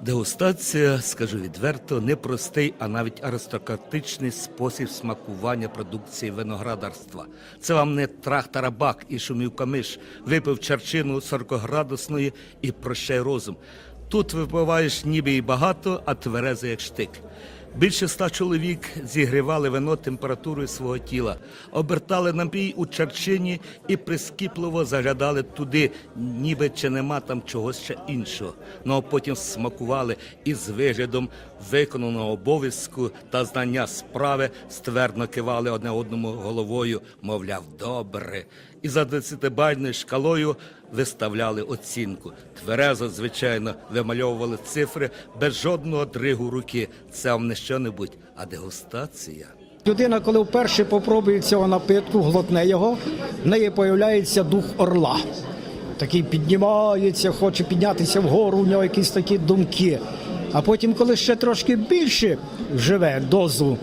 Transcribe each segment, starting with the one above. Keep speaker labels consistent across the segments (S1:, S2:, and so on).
S1: Дегустація, скажу відверто, непростий, а навіть аристократичний спосіб смакування продукції виноградарства. Це вам не трах-тарабак і шумів камиш, випив чарчину 40-градусної і прощай розум. Тут випиваєш ніби і багато, а тверезо як штик. Більше ста чоловік зігрівали вино температурою свого тіла, обертали напій у чарчині і прискіпливо заглядали туди, ніби чи нема там чогось ще іншого. Ну а потім смакували і з виглядом виконаного обов'язку та знання справи ствердно кивали одне одному головою, мовляв, добре. І за десятибальною шкалою виставляли оцінку. Тверезо, звичайно, вимальовували цифри без жодного дригу руки. Це вам не що-небудь, а дегустація.
S2: Людина, коли вперше попробує цього напитку, глотне його, в неї появляється дух орла. Такий піднімається, хоче піднятися вгору, у нього якісь такі думки. А потім, коли ще трошки більше вживе дозу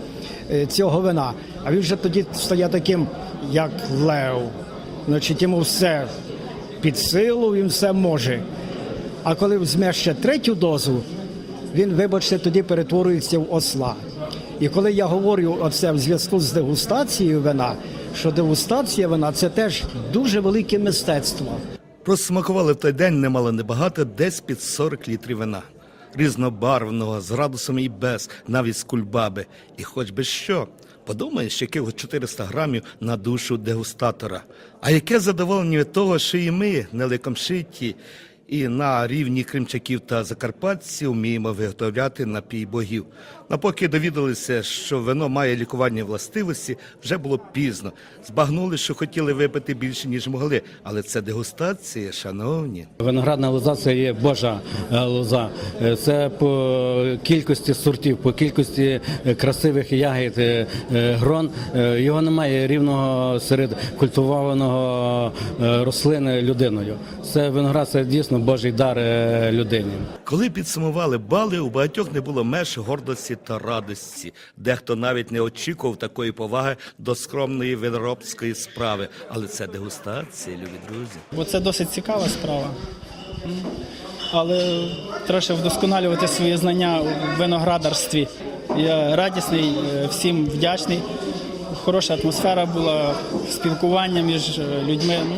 S2: е, цього вина, а він вже тоді стає таким, як лев. Значить, йому все під силу, він все може. А коли візьме ще третю дозу, він, вибачте, тоді перетворюється в осла. І коли я говорю оце в зв'язку з дегустацією вина, що дегустація вина це теж дуже велике мистецтво.
S1: Просмакували в той день немало небагато, десь під 40 літрів вина. Різнобарвного, з градусами і без, навіть з кульбаби. І хоч би що. Подумаєш, яких 400 грамів на душу дегустатора. А яке задоволення від того, що і ми, неликомшиті, і на рівні кримчаків та закарпатців вміємо виготовляти напій богів. А поки довідалися, що вино має лікувальні властивості, вже було пізно. Збагнули, що хотіли випити більше, ніж могли. Але це дегустація, шановні.
S3: Виноградна лоза це є Божа е, лоза. Е, Це по кількості сортів, по кількості е, красивих ягід, грон. Його немає рівного серед культивованого рослини людиною. Це виноград це дійсно Божий дар е, людині.
S1: Коли підсумували бали, у багатьох не було меж гордості та радості. Дехто навіть не очікував такої поваги до скромної виноробської справи. Але це дегустація, любі друзі.
S4: бо це досить цікава справа. Але треба вдосконалювати свої знання у виноградарстві. Я радісний, е, всім вдячний. Хороша атмосфера була, спілкування між е, людьми. Ну,